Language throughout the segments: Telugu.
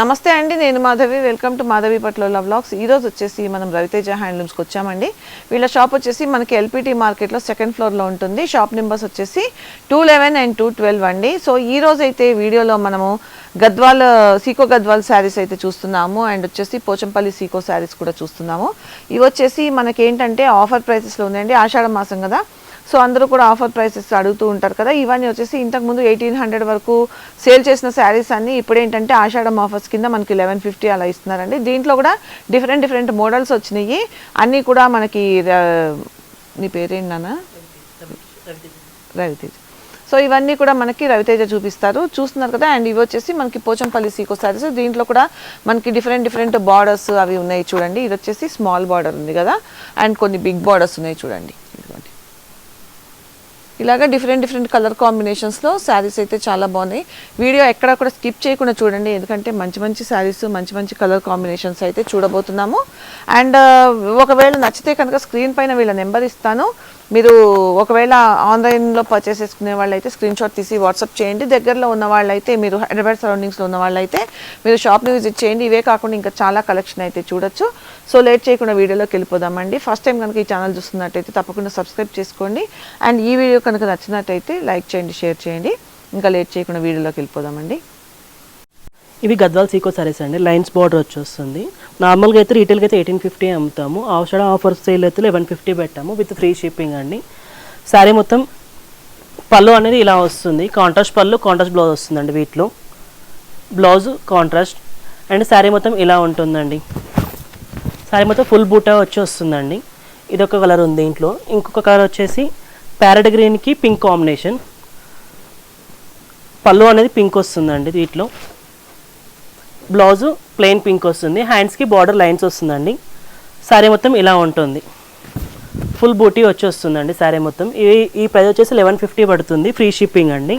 నమస్తే అండి నేను మాధవి. వెల్కమ్ టు మాధవి పట్ల లవ్ ఈ ఈరోజు వచ్చేసి మనం రవితేజ హ్యాండ్లూమ్స్కి వచ్చామండి. వీళ్ళ షాప్ వచ్చేసి మనకి ఎల్పిటి మార్కెట్లో సెకండ్ ఫ్లోర్లో ఉంటుంది. షాప్ నెంబర్స్ వచ్చేసి two eleven and two twelve అండి. సో ఈ రోజు అయితే వీడియోలో మనము గద్వాల్ సీకో గద్వాల్ శారీస్ అయితే చూస్తున్నాము. అండ్ వచ్చేసి పోచంపల్లి సీకో శారీస్ కూడా చూస్తున్నాము. ఇవి వచ్చేసి మనకి ఏంటంటే ఆఫర్ ప్రైసెస్లో ఉందండి ఆషాఢ మాసం కదా. సో అందరూ కూడా ఆఫర్ ప్రైసెస్ అడుగుతూ ఉంటారు కదా ఇవన్నీ వచ్చేసి ఇంతకుముందు ఎయిటీన్ హండ్రెడ్ వరకు సేల్ చేసిన శారీస్ అన్ని ఇప్పుడు ఏంటంటే ఆషాఢం ఆఫర్స్ కింద మనకి లెవెన్ ఫిఫ్టీ అలా ఇస్తున్నారండి. దీంట్లో కూడా డిఫరెంట్ డిఫరెంట్ మోడల్స్ వచ్చినాయి. అన్నీ కూడా మనకి నీ పేరేంటి నాన్న? రవితేజ. సో ఇవన్నీ కూడా మనకి రవితేజ చూపిస్తారు. చూస్తున్నారు కదా అండ్ ఇవి వచ్చేసి మనకి పోచంపల్లి సీకో శారీస్. దీంట్లో కూడా మనకి డిఫరెంట్ డిఫరెంట్ బార్డర్స్ అవి ఉన్నాయి చూడండి. ఇది వచ్చేసి స్మాల్ బార్డర్ ఉంది కదా అండ్ కొన్ని బిగ్ బార్డర్స్ ఉన్నాయి చూడండి. ఇదిగోండి. ఇలాగ డిఫరెంట్ డిఫరెంట్ కలర్ కాంబినేషన్స్లో శారీస్ అయితే చాలా బాగున్నాయి. వీడియో ఎక్కడ కూడా స్కిప్ చేయకుండా చూడండి. ఎందుకంటే మంచి మంచి శారీస్ మంచి మంచి కలర్ కాంబినేషన్స్ అయితే చూడబోతున్నాము. అండ్ uh, ఒకవేళ నచ్చితే కనుక స్క్రీన్ పైన వీళ్ళ నెంబర్ ఇస్తాను. మీరు ఒకవేళ ఆన్లైన్లో పర్చేస్ చేసుకునే వాళ్ళైతే స్క్రీన్ షాట్ తీసి వాట్సాప్ చేయండి. దగ్గరలో ఉన్న వాళ్ళైతే మీరు హైదరాబాద్ సరౌండింగ్స్లో ఉన్న వాళ్ళైతే మీరు షాప్ని విజిట్ చేయండి. ఇవే కాకుండా ఇంకా చాలా కలెక్షన్ అయితే చూడొచ్చు. సో లేట్ చేయకుండా వీడియోలోకి వెళ్ళిపోదామండి. ఫస్ట్ టైం కనుక ఈ ఛానల్ చూస్తున్నట్టయితే తప్పకుండా సబ్స్క్రైబ్ చేసుకోండి. అండ్ ఈ వీడియో కనుక నచ్చినట్టయితే లైక్ చేయండి షేర్ చేయండి. ఇంకా లేట్ చేయకుండా వీడియోలోకి వెళ్ళిపోదామండి. ఇవి గద్వాల్ సీకో సారీస్ అండి. లైన్స్ బార్డర్ వచ్చి వస్తుంది నార్మల్గా అయితే రీటైల్గా అయితే ఎయిటీన్ ఫిఫ్టీ అమ్ముతాము. ఆషాఢ ఆఫర్ సేల్ అయితే లెవెన్ ఫిఫ్టీ పెట్టాము విత్ ఫ్రీ షిప్పింగ్ అండి. శారీ మొత్తం పళ్ళు అనేది ఇలా వస్తుంది. కాంట్రాస్ట్ పళ్ళు కాంట్రాస్ట్ బ్లౌజ్ వస్తుందండి వీటిలో. బ్లౌజ్ కాంట్రాస్ట్ అండ్ శారీ మొత్తం ఇలా ఉంటుందండి. శారీ మొత్తం ఫుల్ బూటా వచ్చి వస్తుందండి ఇది ఒక కలర్ ఉంది దీంట్లో. ఇంకొక కలర్ వచ్చేసి ప్యారెట్ గ్రీన్కి పింక్ కాంబినేషన్ పళ్ళు అనేది పింక్ వస్తుందండి వీటిలో బ్లౌజు ప్లెయిన్ పింక్ వస్తుంది. హ్యాండ్స్కి బార్డర్ లైన్స్ వస్తుందండి. శారీ మొత్తం ఇలా ఉంటుంది. ఫుల్ బూటీ వచ్చి వస్తుందండి శారీ మొత్తం. ఈ ఈ ప్రైస్ వచ్చేసి లెవెన్ ఫిఫ్టీ పడుతుంది. ఫ్రీ షిప్పింగ్ అండి.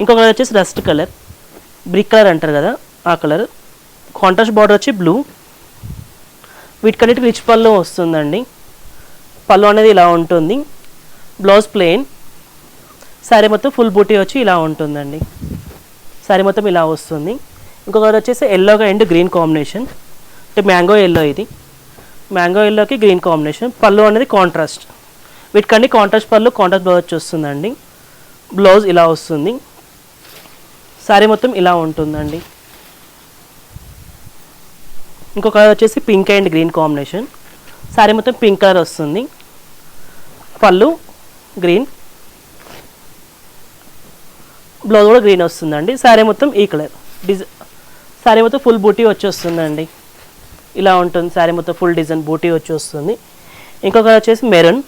ఇంకొక కలర్ వచ్చేసి రస్ట్ కలర్ బ్రిక్ కలర్ అంటారు కదా ఆ కలర్ కాంట్రాస్ట్ బార్డర్ వచ్చి బ్లూ వీటికన్నిటికి రిచ్ పళ్ళు వస్తుందండి. పళ్ళు అనేది ఇలా ఉంటుంది. బ్లౌజ్ ప్లెయిన్ శారీ మొత్తం ఫుల్ బూటీ వచ్చి ఇలా ఉంటుందండి. శారీ మొత్తం ఇలా వస్తుంది. ఇంకొకటి వచ్చేసి ఎల్లోగా అండ్ గ్రీన్ కాంబినేషన్ అంటే మ్యాంగో ఎల్లో ఇది. మ్యాంగో ఎల్లోకి గ్రీన్ కాంబినేషన్ పళ్ళు అనేది కాంట్రాస్ట్ వీటికన్నీ కాంట్రాస్ట్ పళ్ళు కాంట్రాస్ట్ బ్లౌజ్ వచ్చి వస్తుందండి బ్లౌజ్ ఇలా వస్తుంది. శారీ మొత్తం ఇలా ఉంటుందండి. ఇంకొక కలర్ వచ్చేసి pink and green combination sari మొత్తం పింక్ కలర్ వస్తుంది. పళ్ళు గ్రీన్ బ్లౌజ్ కూడా గ్రీన్ వస్తుందండి. శారీ మొత్తం ఈ కలర్ డిజైన్ శారీ మొత్తం ఫుల్ బూటీ వచ్చేస్తుందండి. ఇలా ఉంటుంది శారీ మొత్తం ఫుల్ డిజైన్ బూటీ వచ్చి వస్తుంది ఇంకొక వచ్చేసి మెరూన్.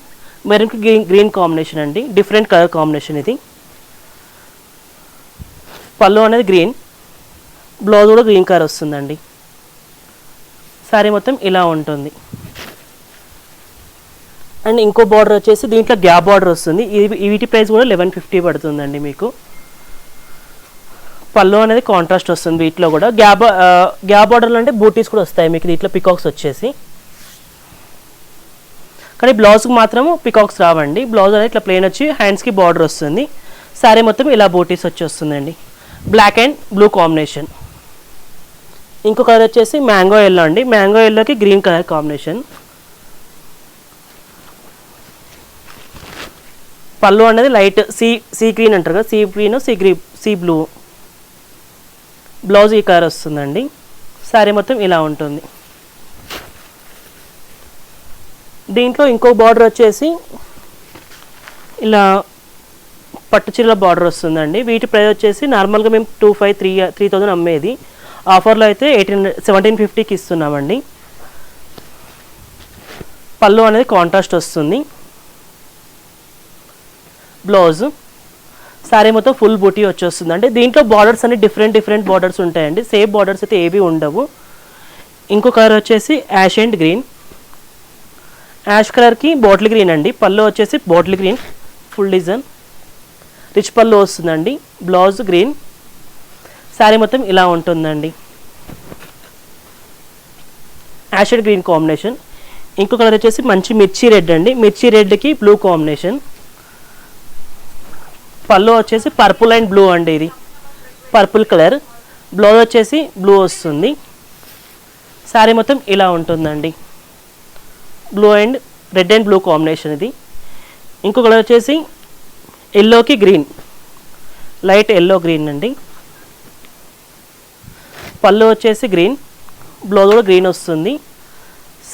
మెరూన్కి గ్రీన్ గ్రీన్ కాంబినేషన్ అండి. డిఫరెంట్ కలర్ కాంబినేషన్ ఇది. పళ్ళు అనేది గ్రీన్. బ్లౌజ్ కూడా గ్రీన్ కలర్ వస్తుందండి. శారీ మొత్తం ఇలా ఉంటుంది. అండ్ ఇంకో బార్డర్ వచ్చేసి దీంట్లో గ్యాప్ బార్డర్ వస్తుంది. ఇది వీటి ప్రైస్ కూడా లెవెన్ ఫిఫ్టీ పడుతుందండి మీకు. పళ్ళు అనేది కాంట్రాస్ట్ వస్తుంది వీటిలో కూడా. గ్యాబ్ గ్యాప్ బార్డర్లో అంటే బూటీస్ కూడా వస్తాయి మీకు దీంట్లో పికాక్స్ వచ్చేసి. కానీ బ్లౌజ్కి మాత్రం పికాక్స్ రావండి. బ్లౌజ్ అనేది ఇట్లా ప్లెయిన్ వచ్చి హ్యాండ్స్కి బార్డర్ వస్తుంది. శారీ మొత్తం ఇలా బూటీస్ వచ్చి వస్తుందండి. బ్లాక్ అండ్ బ్లూ కాంబినేషన్ ఇంకో కలర్ వచ్చేసి మ్యాంగో ఎల్లో అండి. మ్యాంగో ఎల్లోకి గ్రీన్ కలర్ కాంబినేషన్ పళ్ళు అనేది లైట్ సీ సీ గ్రీన్ అంటారు కదా. Sea green sea green sea blue blouse ఈ కలర్ వస్తుందండి. శారీ మొత్తం ఇలా ఉంటుంది. దీంట్లో ఇంకో బార్డర్ వచ్చేసి ఇలా పట్టుచీరల బార్డర్ వస్తుందండి. వీటి ప్రైస్ వచ్చేసి నార్మల్గా మేము two five three three thousand అమ్మేది. ఆఫర్లో అయితే ఎయిటీన్ సెవెంటీన్ ఫిఫ్టీకి ఇస్తున్నామండి. పళ్ళు అనేది కాంట్రాస్ట్ వస్తుంది. బ్లౌజ్. శారీ మొత్తం ఫుల్ బూటీ వచ్చేస్తుంది. అండి దీంట్లో బార్డర్స్ అన్ని డిఫరెంట్ డిఫరెంట్ బార్డర్స్ ఉంటాయండి. సేమ్ బార్డర్స్ అయితే ఏవి ఉండవు. ఇంకో కలర్ వచ్చేసి యాష్ అండ్ గ్రీన్ యాష్ కలర్కి బాటిల్ గ్రీన్ అండి. పళ్ళు వచ్చేసి bottle green full design rich పళ్ళు వస్తుందండి. బ్లౌజ్ గ్రీన్ శారీ మొత్తం ఇలా ఉంటుందండి. యాష్ అండ్ గ్రీన్ కాంబినేషన్ ఇంకో కలర్ వచ్చేసి మంచి మిర్చి రెడ్ అండి. మిర్చి రెడ్కి బ్లూ కాంబినేషన్ పళ్ళు వచ్చేసి పర్పుల్ అండ్ బ్లూ అండి ఇది. Purple colour. బ్లౌజ్ వచ్చేసి బ్లూ వస్తుంది. శారీ మొత్తం ఇలా ఉంటుందండి. Blue and red and blue combination ఇది. ఇంకో కలర్ వచ్చేసి ఎల్లోకి గ్రీన్. లైట్ ఎల్లో గ్రీన్ అండి. పళ్ళు వచ్చేసి గ్రీన్. బ్లౌజ్ కూడా గ్రీన్ వస్తుంది.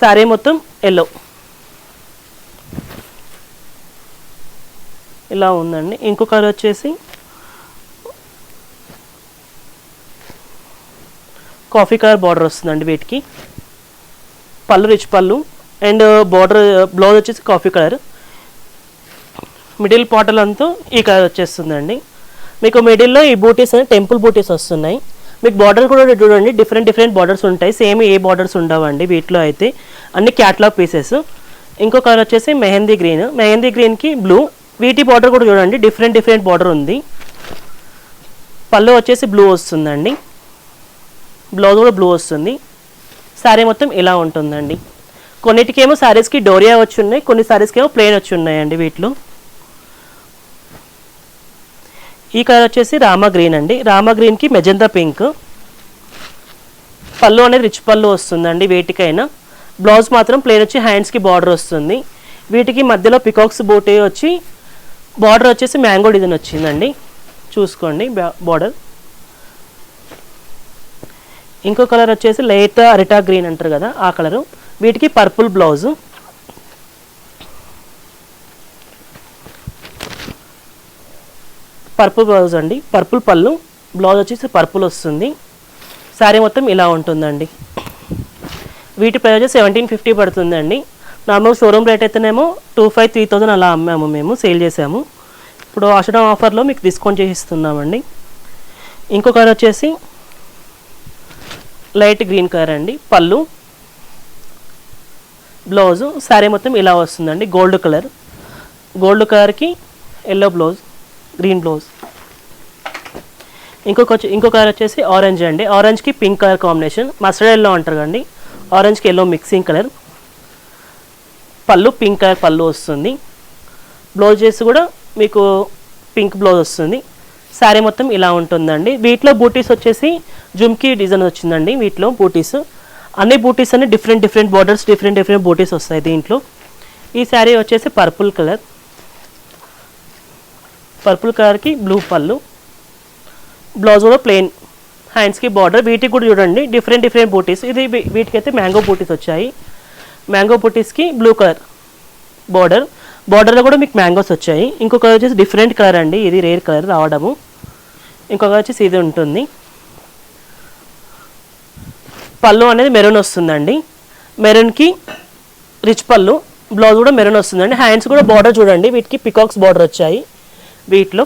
శారీ మొత్తం ఎల్లో. ఇలా ఉందండి. ఇంకో కలర్ వచ్చేసి కాఫీ కలర్ బార్డర్ వస్తుందండి వీటికి. పళ్ళు రిచ్ పళ్ళు. అండ్ బార్డర్ బ్లౌజ్ వచ్చేసి కాఫీ కలర్. మిడిల్ పాటల్ అంతా ఈ కలర్ వచ్చేస్తుందండి. మీకు మిడిల్లో ఈ బూటీస్ అనేవి టెంపుల్ బూటీస్ వస్తున్నాయి. మీకు బార్డర్ కూడా చూడండి. డిఫరెంట్ డిఫరెంట్ బార్డర్స్ ఉంటాయి. సేమ్ ఏ బార్డర్స్ ఉండవండి వీటిలో అయితే. అన్ని క్యాట్లాగ్ పీసెస్. ఇంకో కలర్ వచ్చేసి మెహందీ గ్రీన్. మెహందీ గ్రీన్కి బ్లూ. వీటి బార్డర్ కూడా చూడండి. డిఫరెంట్ డిఫరెంట్ బార్డర్ ఉంది. పళ్ళు వచ్చేసి బ్లూ వస్తుందండి. బ్లౌజ్ కూడా బ్లూ వస్తుంది. శారీ మొత్తం ఇలా ఉంటుందండి. కొన్నిటికేమో శారీస్కి డోరియా వచ్చి ఉన్నాయి కొన్ని శారీస్కి ఏమో ప్లెయిన్ వచ్చి ఉన్నాయండి వీటిలో. ఈ కలర్ వచ్చేసి రామా గ్రీన్ అండి. రామా గ్రీన్కి మెజంతా పింక్ పళ్ళు అనేది రిచ్ పళ్ళు వస్తుందండి వీటికైనా. బ్లౌజ్ మాత్రం ప్లెయిన్ వచ్చి హ్యాండ్స్కి బార్డర్ వస్తుంది. వీటికి మధ్యలో పికాక్స్ బోటే వచ్చి బార్డర్ వచ్చేసి మ్యాంగో డిజైన్ వచ్చిందండి. చూసుకోండి బార్డర్. ఇంకో కలర్ వచ్చేసి లేత అరిటా గ్రీన్ అంటారు కదా ఆ కలరు. వీటికి పర్పుల్ బ్లౌజు. పర్పుల్ బ్లౌజ్ అండి పర్పుల్ పళ్ళు. బ్లౌజ్ వచ్చేసి పర్పుల్ వస్తుంది. శారీ మొత్తం ఇలా ఉంటుందండి. వీటి ప్రైజ్ సెవెంటీన్ ఫిఫ్టీ పడుతుందండి. నార్మల్ షోరూమ్ రేట్ అయితేనేమో టూ ఫైవ్ త్రీ థౌజండ్ అలా అమ్మాము మేము సేల్ చేసాము. ఇప్పుడు అషడం ఆఫర్లో మీకు డిస్కౌంట్ చేసి ఇస్తున్నామండి ఇంకో కలర్ వచ్చేసి లైట్ గ్రీన్ కలర్ అండి పళ్ళు బ్లౌజు శారీ మొత్తం ఇలా వస్తుందండి గోల్డ్ కలర్. గోల్డ్ కలర్కి ఎల్లో బ్లౌజ్ గ్రీన్ బ్లౌజ్. ఇంకొక ఇంకో కలర్ వచ్చేసి ఆరెంజ్ అండి. ఆరెంజ్కి pink colour combination mustard yellow అంటారు కండి ఆరెంజ్కి ఎల్లో మిక్సింగ్ కలర్. పళ్ళు పింక్ కలర్ పళ్ళు వస్తుంది. బ్లౌజెస్ కూడా మీకు పింక్ బ్లౌజ్ వస్తుంది. శారీ మొత్తం ఇలా ఉంటుందండి. వీటిలో బూటీస్ వచ్చేసి జుమ్కీ డిజైన్ వచ్చిందండి వీటిలో బూటీస్ అన్ని బూటీస్ అన్ని different different borders different different butis వస్తాయి దీంట్లో. ఈ శారీ వచ్చేసి పర్పుల్ కలర్ పర్పుల్ కలర్కి బ్లూ పళ్ళు. బ్లౌజ్ కూడా ప్లెయిన్ హ్యాండ్స్కి బార్డర్ వీటికి కూడా చూడండి. డిఫరెంట్ డిఫరెంట్ బూటీస్ ఇది వీటికైతే మ్యాంగో బూటీస్ వచ్చాయి. మ్యాంగో బుటీస్కి బ్లూ కలర్ బార్డర్. బార్డర్లో కూడా మీకు మ్యాంగోస్ వచ్చాయి. ఇంకొక వచ్చేసి డిఫరెంట్ కలర్ అండి. ఇది రేర్ కలర్ రావడము. ఇంకొక వచ్చేసి ఇది ఉంటుంది. పళ్ళు అనేది మెరూన్ వస్తుందండి. మెరూన్కి రిచ్ పళ్ళు. బ్లౌజ్ కూడా మెరూన్ వస్తుందండి. హ్యాండ్స్ కూడా బార్డర్ చూడండి. వీటికి పికాక్స్ బార్డర్ వచ్చాయి. వీటిలో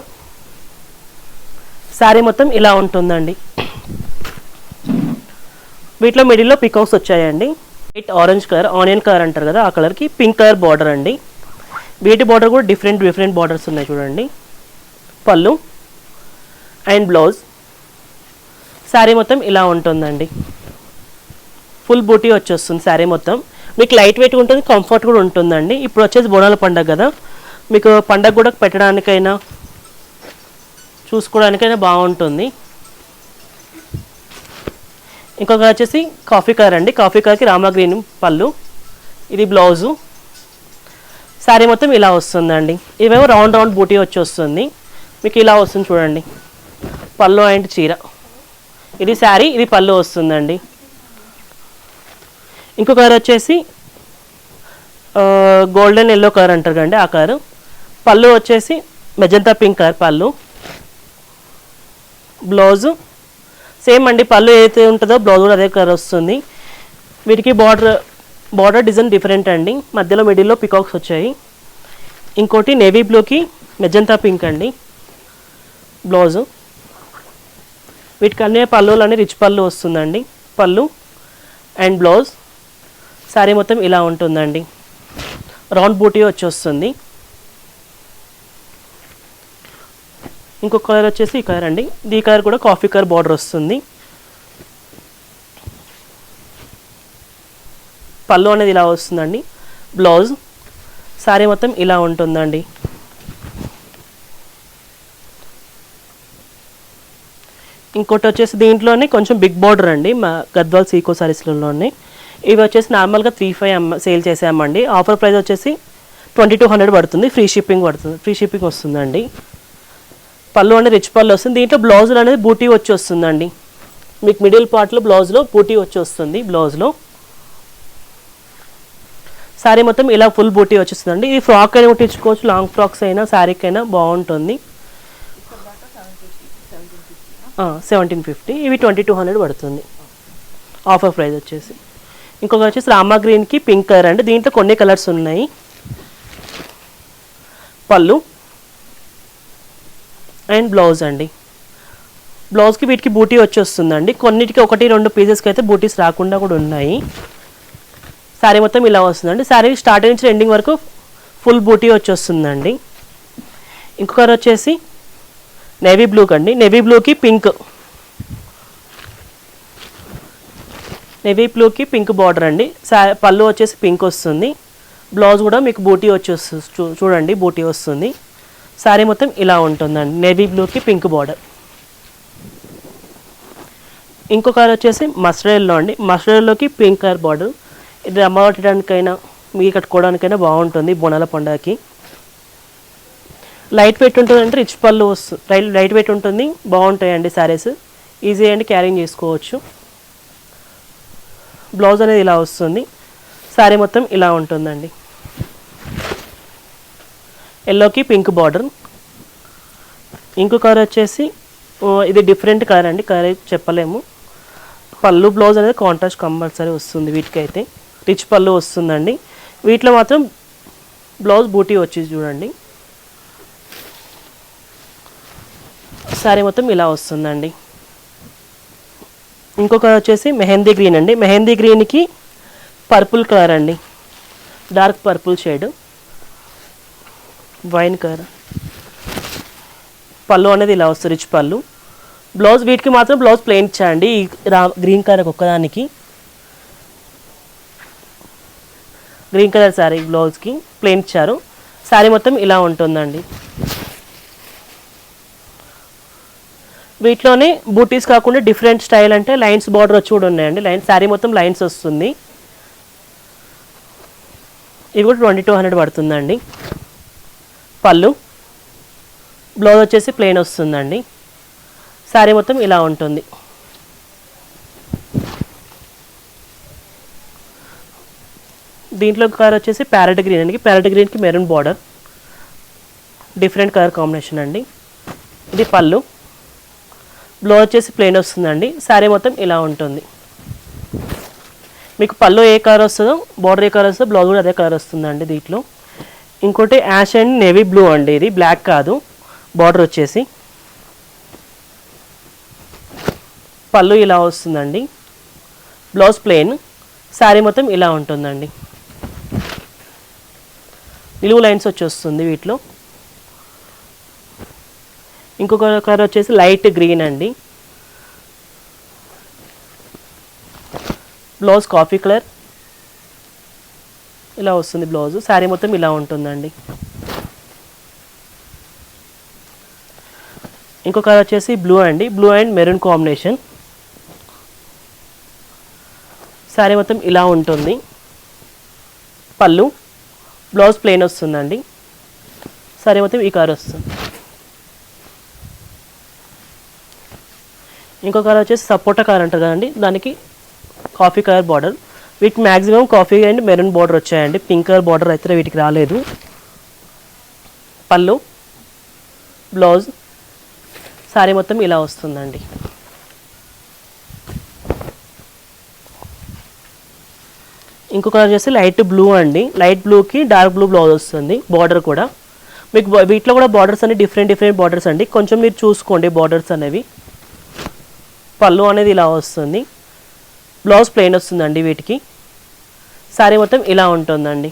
శారీ మొత్తం ఇలా ఉంటుందండి. వీటిలో మిడిల్లో పికాక్స్ వచ్చాయండి. White orange colour onion colour అంటారు కదా ఆ కలర్కి పింక్ కలర్ బార్డర్ అండి. వీటి బార్డర్ కూడా డిఫరెంట్ డిఫరెంట్ బార్డర్స్ ఉన్నాయి చూడండి. పళ్ళు అండ్ బ్లౌజ్ శారీ మొత్తం ఇలా ఉంటుందండి. ఫుల్ బూటీ వచ్చేస్తుంది శారీ మొత్తం. మీకు లైట్ వెయిట్గా ఉంటుంది కంఫర్ట్ కూడా ఉంటుందండి. ఇప్పుడు వచ్చేసి బోనాల పండగ కదా మీకు పండగ కూడా పెట్టడానికైనా చూసుకోవడానికైనా బాగుంటుంది. ఇంకొక వచ్చేసి కాఫీ కలర్ అండి. కాఫీ కలర్కి రామా గ్రీన్ పళ్ళు. ఇది బ్లౌజు. శారీ మొత్తం ఇలా వస్తుందండి. ఇవేమో రౌండ్ రౌండ్ బూటీ వచ్చి వస్తుంది మీకు ఇలా వస్తుంది చూడండి. పళ్ళు అండ్ చీర. ఇది శారీ ఇది పళ్ళు వస్తుందండి. ఇంకో కలర్ వచ్చేసి గోల్డెన్ ఎల్లో కలర్ అంటారు కండి ఆ కలర్. పళ్ళు వచ్చేసి మెజంతా పింక్ కలర్ పళ్ళు. బ్లౌజు. సేమ్ అండి పళ్ళు ఏదైతే ఉంటుందో బ్లౌజ్ కూడా అదే కలర్ వస్తుంది. వీటికి బార్డర్ బార్డర్ డిజైన్ డిఫరెంట్ అండి. మధ్యలో మిడిల్లో పికాక్స్ వచ్చాయి. ఇంకోటి నేవీ బ్లూకి మెజంతా పింక్ అండి. బ్లౌజు వీటికి అన్ని పళ్ళులు అన్ని రిచ్ పళ్ళు వస్తుందండి. పళ్ళు అండ్ బ్లౌజ్ శారీ మొత్తం ఇలా ఉంటుందండి. రౌండ్ బూటీ వచ్చి వస్తుంది ఇంకొక కలర్ వచ్చేసి ఈ కలర్ అండి. ఈ కలర్ కూడా కాఫీ కలర్ బార్డర్ వస్తుంది. పళ్ళు అనేది ఇలా వస్తుందండి. బ్లౌజ్ శారీ మొత్తం ఇలా ఉంటుందండి. ఇంకోటి వచ్చేసి దీంట్లోనే కొంచెం బిగ్ బార్డర్ అండి. మా గద్వాల్ సీకో శారీస్లోనే ఇవి వచ్చేసి నార్మల్గా త్రీ ఫైవ్ అమ్మ సేల్ చేసామండి. ఆఫర్ ప్రైస్ వచ్చేసి ట్వంటీ టూ హండ్రెడ్ పడుతుంది. ఫ్రీ షిప్పింగ్ పడుతుంది. ఫ్రీ షిప్పింగ్ వస్తుందండి. పళ్ళు అనేది రిచ్ పళ్ళు వస్తుంది. దీంట్లో బ్లౌజులు అనేది బూటీ వచ్చి వస్తుందండి. మీకు మిడిల్ పార్ట్లో బ్లౌజ్లో బూటీ వచ్చి వస్తుంది బ్లౌజ్లో. శారీ మొత్తం ఇలా ఫుల్ బూటీ వచ్చేస్తుందండి ఇది ఫ్రాక్ అయినా కుట్టించుకోవచ్చు లాంగ్ ఫ్రాక్స్ అయినా శారీకి అయినా బాగుంటుంది సెవెంటీన్ ఫిఫ్టీ ఇవి ట్వంటీ టూ హండ్రెడ్ పడుతుంది. ఆఫర్ ప్రైస్ వచ్చేసి. ఇంకొక వచ్చేసి రామా గ్రీన్కి పింక్ కలర్ అండి. దీంట్లో కొన్ని కలర్స్ ఉన్నాయి. పళ్ళు. అండ్ బ్లౌజ్ అండి. బ్లౌజ్కి వీటికి బూటీ వచ్చేస్తుందండి. కొన్నిటికి ఒకటి రెండు పీసెస్కి అయితే బూటీస్ రాకుండా కూడా ఉన్నాయి. శారీ మొత్తం ఇలా వస్తుందండి. శారీ స్టార్టింగ్ నుంచి ఎండింగ్ వరకు ఫుల్ బూటీ వచ్చేస్తుందండి. ఇంకొకరు వచ్చేసి నేవీ బ్లూ కండి. నేవీ బ్లూకి పింక్. నేవీ బ్లూకి పింక్ బార్డర్ అండి. పళ్ళు వచ్చేసి పింక్ వస్తుంది. బ్లౌజ్ కూడా మీకు బూటీ వచ్చేస్తుంది చూ- చూడండి బూటీ వస్తుంది. శారీ మొత్తం ఇలా ఉంటుందండి. నేవీ బ్లూకి పింక్ బార్డర్ ఇంకో కలర్ వచ్చేసి మస్టర్డ్ అండి. మస్టర్డ్ పింక్ కలర్ బార్డర్ ఇది అమ్మవట్టడానికైనా మీ కట్టుకోవడానికైనా బాగుంటుంది బోనాల పండగకి. లైట్ వెయిట్ ఉంటుంది అంటే రిచ్ పళ్ళు వస్తుంది లైట్ వెయిట్ ఉంటుంది. బాగుంటాయండి శారీస్ ఈజీ అండి క్యారింగ్ చేసుకోవచ్చు. బ్లౌజ్ అనేది ఇలా వస్తుంది. శారీ మొత్తం ఇలా ఉంటుందండి. ఎల్లోకి పింక్ బార్డర్. ఇంకో కలర్ వచ్చేసి ఇది డిఫరెంట్ కలర్ అండి కలర్ చెప్పలేము. పళ్ళు బ్లౌజ్ అనేది కాంట్రాస్ట్ కంపల్సరీ వస్తుంది వీటికైతే. రిచ్ పళ్ళు వస్తుందండి. వీటిలో మాత్రం బ్లౌజ్ బూటీ వచ్చి చూడండి. శారీ మొత్తం ఇలా వస్తుందండి. ఇంకొక వచ్చేసి మెహందీ గ్రీన్ అండి. మెహందీ గ్రీన్కి పర్పుల్ కలర్ అండి. Dark purple shade. Wine colour పళ్ళు అనేది ఇలా వస్తుంది రిచ్ పళ్ళు. బ్లౌజ్ వీటికి మాత్రం బ్లౌజ్ ప్లెయిన్ ఇచ్చేయండి ఈ గ్రీన్ కలర్ ఒక్కదానికి. గ్రీన్ కలర్ శారీ బ్లౌజ్కి ప్లెయిన్ ఇచ్చారు. శారీ మొత్తం ఇలా ఉంటుందండి. వీటిలోనే బూటీస్ కాకుండా డిఫరెంట్ స్టైల్ అంటే లైన్స్ బార్డర్ వచ్చి కూడా ఉన్నాయండి. లైన్ శారీ మొత్తం లైన్స్ వస్తుంది. ఇవి కూడా ట్వంటీ టూ హండ్రెడ్ పడుతుందండి. పళ్ళు. బ్లౌజ్ వచ్చేసి ప్లెయిన్ వస్తుందండి. శారీ మొత్తం ఇలా ఉంటుంది. దీంట్లో కలర్ వచ్చేసి ప్యారెట్ గ్రీన్ అండి. ప్యారెట్ గ్రీన్కి maroon border different colour combination అండి. ఇది పళ్ళు. బ్లౌజ్ వచ్చేసి ప్లెయిన్ వస్తుందండి. శారీ మొత్తం ఇలా ఉంటుంది. మీకు పళ్ళు ఏ కలర్ వస్తుందో బార్డర్ ఏ కలర్ వస్తుందో బ్లౌజ్ కూడా అదే కలర్ వస్తుందండి దీంట్లో. ఇంకోటి యాష్ అండ్ నేవీ బ్లూ అండి ఇది. బ్లాక్ కాదు. బార్డర్ వచ్చేసి. పళ్ళు ఇలా వస్తుందండి. Blouse plain. శారీ మొత్తం ఇలా ఉంటుందండి. నిలువు లైన్స్ వచ్చి వస్తుంది వీటిలో. ఇంకొక కలర్ వచ్చేసి లైట్ గ్రీన్ అండి. Blouse coffee colour. ఇలా వస్తుంది బ్లౌజ్. శారీ మొత్తం ఇలా ఉంటుందండి. ఇంకొక కలర్ వచ్చేసి బ్లూ అండి. Blue and maroon combination. Sari మొత్తం ఇలా ఉంటుంది. పళ్ళు. బ్లౌజ్ ప్లెయిన్ వస్తుందండి. శారీ మొత్తం ఈ కలర్ వస్తుంది. ఇంకో కలర్ వచ్చేసి సపోటా కలర్ అంటారు కదండి. దానికి కాఫీ కలర్ బార్డర్. వీటికి maximum coffee and maroon border వచ్చాయండి. పింక్ కలర్ బార్డర్ అయితే వీటికి రాలేదు. పళ్ళు బ్లౌజ్ శారీ మొత్తం ఇలా వస్తుందండి. ఇంకో కలర్ వచ్చేసి లైట్ బ్లూ అండి. లైట్ బ్లూకి డార్క్ బ్లూ బ్లౌజ్ వస్తుంది బార్డర్ కూడా. మీకు వీటిలో కూడా బార్డర్స్ అన్ని డిఫరెంట్ డిఫరెంట్ బార్డర్స్ అండి. కొంచెం మీరు చూసుకోండి బార్డర్స్ అనేవి. పళ్ళు అనేది ఇలా వస్తుంది. బ్లౌజ్ ప్లెయిన్ వస్తుందండి వీటికి. శారీ మొత్తం ఇలా ఉంటుందండి.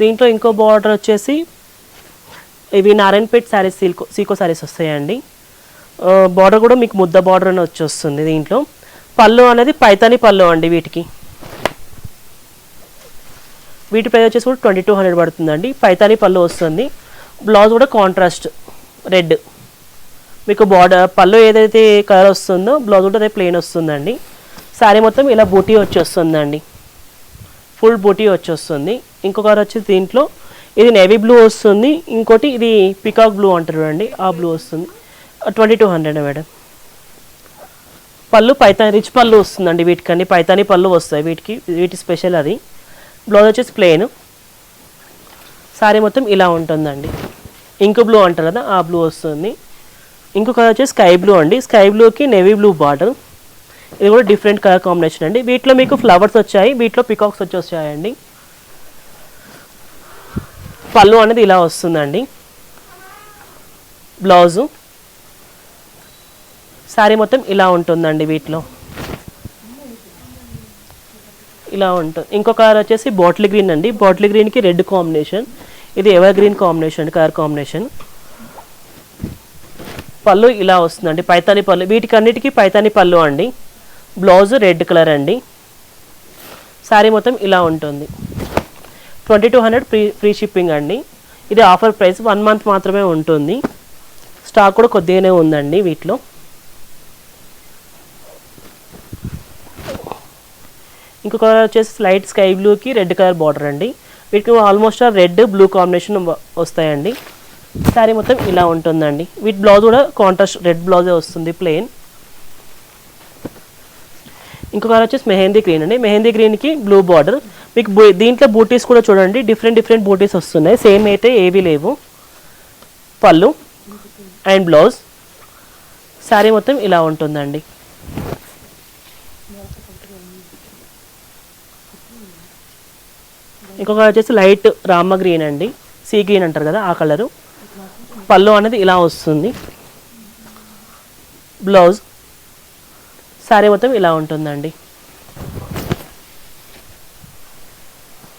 దీంట్లో ఇంకో బార్డర్ వచ్చేసి ఇవి నారాయణపేట్ శారీస్ సీకో సీకో శారీస్ వస్తాయండి. బార్డర్ కూడా మీకు ముద్ద బార్డర్ అని వచ్చి వస్తుంది దీంట్లో. పళ్ళు అనేది పైతాని పళ్ళు అండి వీటికి. వీటి ప్రైస్ వచ్చేసి కూడా ట్వంటీ టూ హండ్రెడ్ పడుతుందండి. పైతాని పళ్ళు వస్తుంది. బ్లౌజ్ కూడా కాంట్రాస్ట్ రెడ్ మీకు బార్డర్ పళ్ళు ఏదైతే కలర్ వస్తుందో బ్లౌజ్ కూడా అదే ప్లెయిన్ వస్తుందండి. శారీ మొత్తం ఇలా బూటీ వచ్చేస్తుందండి. ఫుల్ బూటీ వచ్చేస్తుంది. ఇంకొకరు వచ్చి దీంట్లో ఇది నేవీ బ్లూ వస్తుంది. ఇంకోటి ఇది పికాక్ బ్లూ అంటారు అండి ఆ బ్లూ వస్తుంది. Twenty two hundred madam. పళ్ళు పైతాని రిచ్ పళ్ళు వస్తుందండి వీటికన్నీ. పైతాని పళ్ళు వస్తాయి వీటికి. వీటి స్పెషల్ అది. బ్లౌజ్ వచ్చేసి ప్లెయిన్ శారీ మొత్తం ఇలా ఉంటుందండి. ఇంక్ బ్లూ అంటారు కదా ఆ బ్లూ వస్తుంది. ఇంకొక వచ్చేసి స్కై బ్లూ అండి. స్కై బ్లూకి నేవీ బ్లూ బార్డర్ ఇది కూడా డిఫరెంట్ కలర్ కాంబినేషన్ అండి. వీటిలో మీకు ఫ్లవర్స్ వచ్చాయి వీటిలో పికాక్స్ వచ్చి వచ్చాయండి పళ్ళు అనేది ఇలా వస్తుందండి. బ్లౌజు. శారీ మొత్తం ఇలా ఉంటుందండి వీటిలో. ఇలా ఉంటుంది ఇంకొక కలర్ వచ్చేసి బాటిల్ గ్రీన్ అండి. బాటిల్ గ్రీన్కి రెడ్ కాంబినేషన్. ఇది evergreen combination colour combination. Pallu ఇలా వస్తుందండి. పైతాని పళ్ళు వీటికి అన్నిటికీ పైతాని పళ్ళు అండి. బ్లౌజ్ రెడ్ కలర్ అండి. శారీ మొత్తం ఇలా ఉంటుంది. Twenty two hundred free free shipping అండి. ఇది ఆఫర్ ప్రైస్ వన్ మంత్ మాత్రమే ఉంటుంది. స్టాక్ కూడా కొద్దిగానే ఉందండి వీటిలో. ఇంకొక కలర్ వచ్చేసి లైట్ స్కై బ్లూకి రెడ్ కలర్ బార్డర్ అండి. వీటికి ఆల్మోస్ట్ రెడ్ బ్లూ కాంబినేషన్ వస్తాయండి. శారీ మొత్తం ఇలా ఉంటుందండి. వీటి బ్లౌజ్ కూడా కాంట్రాస్ట్ రెడ్ బ్లౌజే వస్తుంది ప్లెయిన్. ఇంకొక కలర్ వచ్చేసి మెహందీ గ్రీన్ అండి. మెహందీ గ్రీన్కి బ్లూ బార్డర్ మీకు దీంట్లో బూటీస్ కూడా చూడండి. డిఫరెంట్ డిఫరెంట్ బూటీస్ వస్తున్నాయి. సేమ్ అయితే ఏవి లేవు. పళ్ళు అండ్ బ్లౌజ్ శారీ మొత్తం ఇలా ఉంటుందండి. ఇంకొక వచ్చేసి లైట్ రామ గ్రీన్ అండి. సీ గ్రీన్ అంటారు కదా ఆ కలరు పళ్ళు అనేది ఇలా వస్తుంది. బ్లౌజ్ శారీ మొత్తం ఇలా ఉంటుందండి.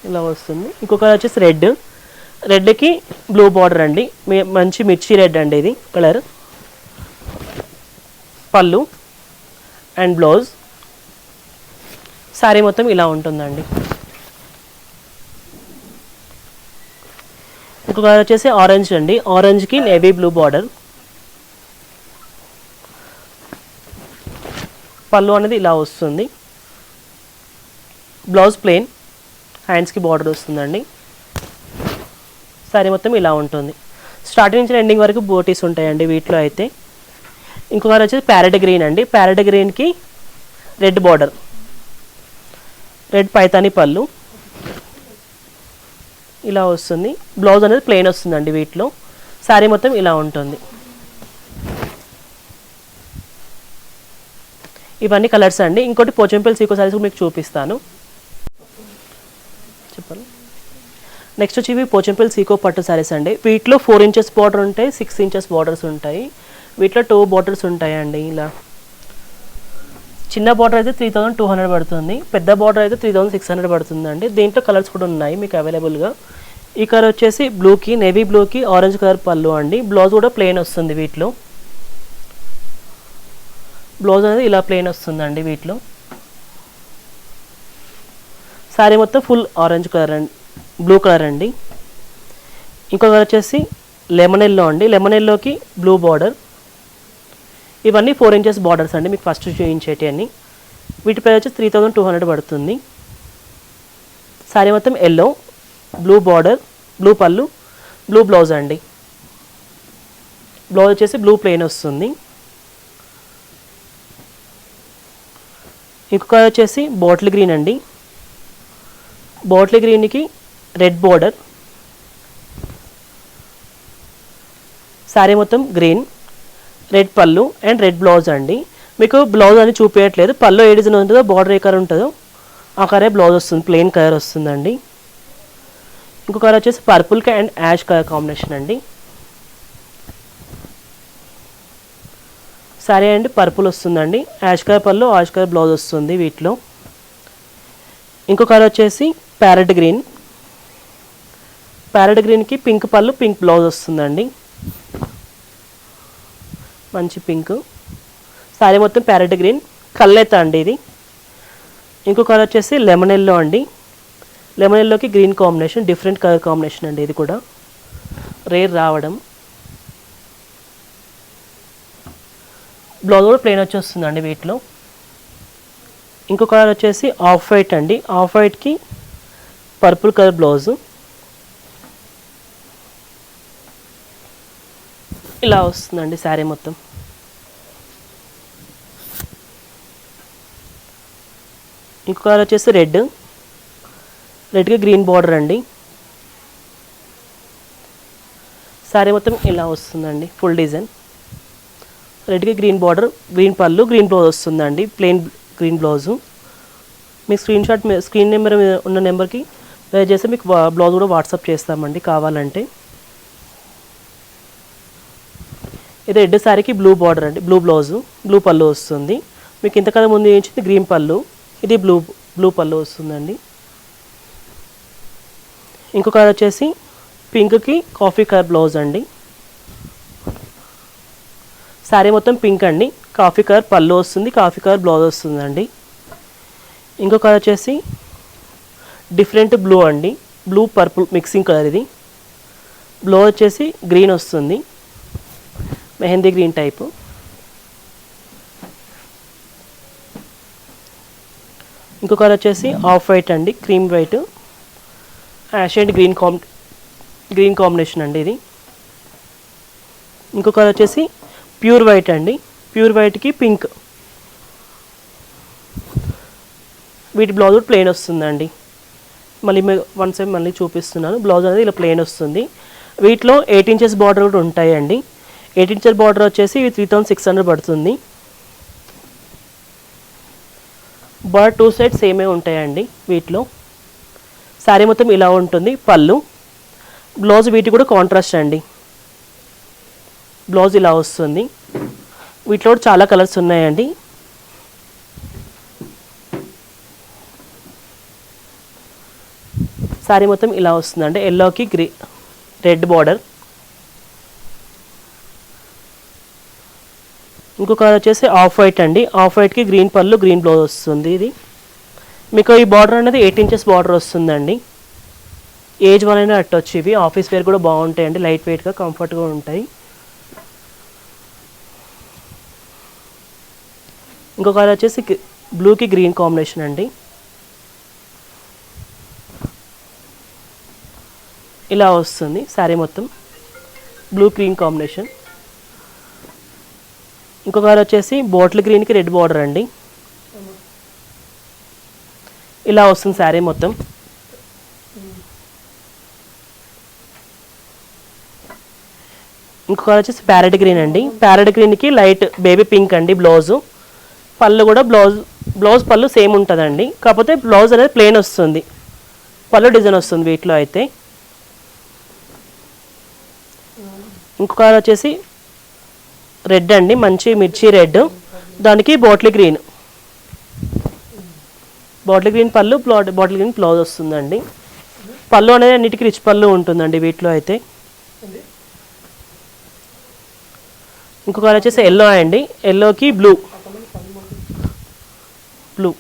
ఇలా వస్తుంది. ఇంకొక వచ్చేసి రెడ్. రెడ్కి బ్లూ బార్డర్ అండి. మీ- మంచి మిర్చి రెడ్ అండి ఇది కలర్. పళ్ళు అండ్ బ్లౌజ్. శారీ మొత్తం ఇలా ఉంటుందండి. ఇంకొక కలర్ వచ్చేసి ఆరెంజ్ అండి. ఆరెంజ్కి నేవీ బ్లూ బార్డర్. పళ్ళు అనేది ఇలా వస్తుంది. బ్లౌజ్ ప్లెయిన్ హ్యాండ్స్కి బార్డర్ వస్తుందండి. శారీ మొత్తం ఇలా ఉంటుంది. స్టార్టింగ్ నుంచి ఎండింగ్ వరకు బోటీస్ ఉంటాయండి వీటిలో అయితే. ఇంకొకరు వచ్చేసి ప్యారెట్ గ్రీన్ అండి. ప్యారెట్ గ్రీన్కి red border red Paithani pallu. ఇలా వస్తుంది. బ్లౌజ్ అనేది ప్లెయిన్ వస్తుందండి వీటిలో. శారీ మొత్తం ఇలా ఉంటుంది. ఇవన్నీ కలర్స్ అండి. ఇంకోటి పోచంపల్లి సీకో సారీస్ మీకు చూపిస్తాను. చెప్పండి. నెక్స్ట్ వచ్చి ఇవి పోచంపల్లి సీకో పట్టు సారీస్ అండి. వీటిలో ఫోర్ ఇంచెస్ బార్డర్ ఉంటాయి సిక్స్ ఇంచెస్ బార్డర్స్ ఉంటాయి. వీటిలో టూ బార్డర్స్ ఉంటాయండి ఇలా. చిన్న బార్డర్ అయితే త్రీ థౌసండ్ టూ హండ్రెడ్ పడుతుంది. పెద్ద బార్డర్ అయితే త్రీ థౌసండ్ సిక్స్ హండ్రెడ్ పడుతుందండి. దీంట్లో కలర్స్ కూడా ఉన్నాయి మీకు అవైలబుల్గా ఈ కలర్ వచ్చేసి బ్లూకి నేవీ బ్లూకి ఆరెంజ్ కలర్ పళ్ళు అండి. బ్లౌజ్ కూడా ప్లెయిన్ వస్తుంది వీటిలో. బ్లౌజ్ అనేది ఇలా ప్లెయిన్ వస్తుందండి వీటిలో. శారీ మొత్తం ఫుల్ ఆరెంజ్ కలర్ అండి బ్లూ కలర్ అండి. ఇంకో కలర్ వచ్చేసి లెమన్ ఎల్లో అండి. లెమన్ ఎల్లోకి బ్లూ బార్డర్ ఇవన్నీ ఫోర్ ఇంచెస్ బార్డర్స్ అండి మీకు ఫస్ట్ చూపించేటి అన్ని. వీటి ప్రైస్ వచ్చి త్రీ థౌజండ్ టూ హండ్రెడ్ పడుతుంది. శారీ మొత్తం yellow blue border blue pallu blue blouse అండి. బ్లౌజ్ వచ్చేసి బ్లూ ప్లెయిన్ వస్తుంది. ఇంకొక వచ్చేసి బాటిల్ గ్రీన్ అండి. బాటిల్ గ్రీన్కి రెడ్ బార్డర్ శారీ మొత్తం green red pallu and red blouse అండి. మీకు బ్లౌజ్ అని చూపించట్లేదు పళ్ళు ఏ డిజైన్ ఉంటుందో బార్డర్ ఏ కలర్ ఉంటుందో ఆ కరే బ్లౌజ్ వస్తుంది. ప్లెయిన్ కలర్ వస్తుందండి. ఇంకొక కలర్ వచ్చేసి purple and ash colour combination అండి. సరే అండి పర్పుల్ వస్తుందండి. Ash colour pallu ash colour blouse వస్తుంది వీటిలో. ఇంకో కలర్ వచ్చేసి ప్యారెట్ గ్రీన్. ప్యారెట్ గ్రీన్కి పింక్ పళ్ళు పింక్ బ్లౌజ్ వస్తుందండి. మంచి పింక్. సారీ మొత్తం ప్యారెట్ గ్రీన్. కల్లెత్త అండి ఇది. ఇంకో కలర్ వచ్చేసి లెమన్ ఎల్లో అండి. లెమన్ ఎల్లోకి green combination different colour combination అండి ఇది కూడా. రేర్ రావడం. బ్లౌజ్ కూడా ప్లెయిన్ వచ్చేస్తుందండి వీటిలో. ఇంకో కలర్ వచ్చేసి ఆఫ్ వైట్ అండి. ఆఫ్ వైట్కి పర్పుల్ కలర్ బ్లౌజు ఇలా వస్తుందండి శారీ మొత్తం. ఇంకో కలర్ వచ్చేసి రెడ్ రెడ్కి గ్రీన్ బార్డర్ అండి. శారీ మొత్తం ఇలా వస్తుందండి full design రెడ్కి green border green pallu green blouse వస్తుందండి ప్లెయిన్ గ్రీన్ బ్లౌజు. మీ స్క్రీన్ షాట్ స్క్రీన్ నెంబర్ మీద ఉన్న నెంబర్కి చేస్తే మీకు బ్లౌజ్ కూడా వాట్సాప్ చేస్తామండి కావాలంటే. ఇది రెడ్ శారీకి బ్లూ బార్డర్ అండి బ్లూ బ్లౌజు బ్లూ పళ్ళు వస్తుంది. మీకు ఇంతకన్నా ముందు ఏంచింది గ్రీన్ పళ్ళు. ఇది బ్లూ బ్లూ పళ్ళు వస్తుందండి. ఇంకొక వచ్చేసి పింక్కి కాఫీ కలర్ బ్లౌజ్ అండి. శారీ మొత్తం పింక్ అండి. కాఫీ కలర్ పళ్ళు వస్తుంది కాఫీ కలర్ బ్లౌజ్ వస్తుందండి. ఇంకో కలర్ వచ్చేసి డిఫరెంట్ బ్లూ అండి. బ్లూ పర్పుల్ మిక్సింగ్ కలర్ ఇది. బ్లూ వచ్చేసి గ్రీన్ వస్తుంది. Mehndi green type. ఇంకో కలర్ వచ్చేసి ఆఫ్ వైట్ అండి cream white. Ash and green comb green combination అండి ఇది. ఇంకో కలర్ వచ్చేసి ప్యూర్ వైట్ అండి. ప్యూర్ వైట్కి పింక్. వీటి బ్లౌజ్ ప్లెయిన్ వస్తుందండి. మళ్ళీ వన్ సైడ్ మళ్ళీ చూపిస్తున్నాను. బ్లౌజ్ అనేది ఇలా ప్లెయిన్ వస్తుంది. వీటిలో ఎయిట్ ఇంచెస్ బార్డర్ కూడా ఉంటాయండి. ఎయిట్ ఇంచెస్ బార్డర్ వచ్చేసి త్రీ థౌసండ్ సిక్స్ హండ్రెడ్ పడుతుంది. బార్డర్ టూ సైడ్ సేమే ఉంటాయండి వీటిలో. శారీ మొత్తం ఇలా ఉంటుంది. పళ్ళు. బ్లౌజ్ వీటి కూడా కాంట్రాస్ట్ అండి. బ్లౌజ్ ఇలా వస్తుంది. వీటిలో కూడా చాలా కలర్స్ ఉన్నాయండి. శారీ మొత్తం ఇలా వస్తుందండి. ఎల్లోకి గ్రీ రెడ్ బార్డర్. ఇంకొక కలర్ వచ్చేసి ఆఫ్ వైట్ అండి. ఆఫ్ వైట్కి గ్రీన్ పళ్ళు గ్రీన్ బ్లౌజ్ వస్తుంది ఇది. మీకు ఈ బార్డర్ అనేది ఎయిట్ ఇంచెస్ బార్డర్ వస్తుందండి. ఏజ్ వాళ్ళైనా అట్టొచ్చు ఇవి. ఆఫీస్ వేర్ కూడా బాగుంటాయండి. లైట్ వెయిట్గా కంఫర్ట్గా ఉంటాయి. ఇంకొక కలర్ వచ్చేసి బ్లూకి గ్రీన్ కాంబినేషన్ అండి. ఇలా వస్తుంది శారీ మొత్తం. బ్లూ గ్రీన్ కాంబినేషన్ ఇంకొక కలర్ వచ్చేసి బాటిల్ గ్రీన్కి రెడ్ బార్డర్ అండి. ఇలా వస్తుంది శారీ మొత్తం. ఇంకొక కలర్ వచ్చేసి ప్యారెట్ గ్రీన్ అండి. ప్యారెట్ గ్రీన్కి లైట్ బేబీ పింక్ అండి బ్లౌజు పళ్ళు కూడా బ్లౌజ్ బ్లౌజ్ పళ్ళు సేమ్ ఉంటుందండి. కాకపోతే బ్లౌజ్ అనేది ప్లెయిన్ వస్తుంది. పళ్ళు డిజైన్ వస్తుంది వీటిలో అయితే. ఇంకొక వచ్చేసి రెడ్ అండి మంచి మిర్చి రెడ్. దానికి bottle green. Bottle green pallu bottle green blouse వస్తుందండి. పళ్ళు అనేది అన్నిటికీ రిచ్ పళ్ళు ఉంటుందండి వీటిలో అయితే. ఇంకొక వచ్చేసి ఎల్లో అండి. ఎల్లోకి బ్లూ. బ్లూ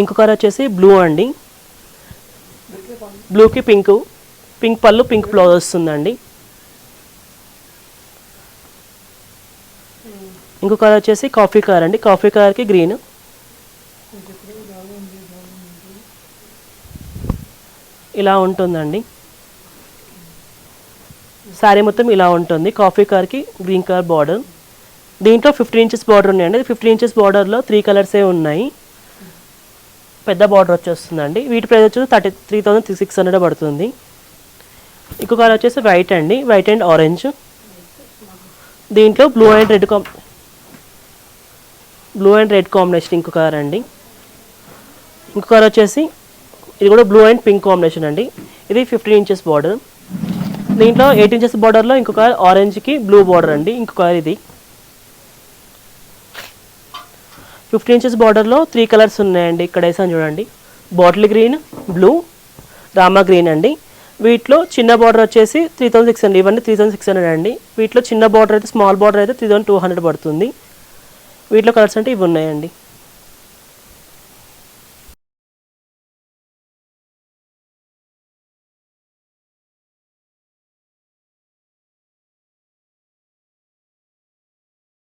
ఇంకొకరు కలర్ వచ్చేసి బ్లూ అండి. బ్లూకి pink pink pallu pink blouse వస్తుందండి. ఇంకో కలర్ వచ్చేసి కాఫీ కలర్ అండి. కాఫీ కలర్కి గ్రీన్ ఇలా ఉంటుందండి. శారీ మొత్తం ఇలా ఉంటుంది. కాఫీ కలర్కి గ్రీన్ కలర్ బార్డర్ దీంట్లో ఫిఫ్టీన్ ఇంచెస్ బార్డర్ ఉన్నాయండి. ఫిఫ్టీన్ ఇంచెస్ బార్డర్లో త్రీ కలర్సే ఉన్నాయి. పెద్ద బార్డర్ వచ్చేస్తుందండి. వీటి ప్రైస్ వచ్చేసి thirty three thousand six hundred పడుతుంది. ఇంకో కలర్ వచ్చేసి వైట్ అండి. వైట్ అండ్ ఆరెంజ్ దీంట్లో blue and red comb blue and red combination ఇంకో కలర్ అండి. ఇంకో కలర్ వచ్చేసి ఇది కూడా బ్లూ అండ్ పింక్ కాంబినేషన్ అండి. ఇది ఫిఫ్టీన్ ఇంచెస్ బార్డర్ దీంట్లో ఎయిట్ ఇంచెస్ బార్డర్లో ఇంకొక ఆరెంజ్కి బ్లూ బార్డర్ అండి. ఇంకొక ఇది. ఫిఫ్టీన్ ఇంచెస్ బార్డర్లో త్రీ కలర్స్ ఉన్నాయండి. ఇక్కడ వేసాను చూడండి. Bottle green blue rama green అండి. వీటిలో చిన్న బార్డర్ వచ్చేసి త్రీ థౌసండ్ సిక్స్ హండ్రెడ్. ఇవన్నీ త్రీ థౌసండ్ సిక్స్ హండ్రెడ్ అండి. వీటిలో చిన్న బార్డర్ అయితే స్మాల్ బార్డర్ అయితే త్రీ థౌసండ్ టూ హండ్రెడ్ పడుతుంది. వీటిలో కలర్స్ అంటే ఇవి ఉన్నాయండి.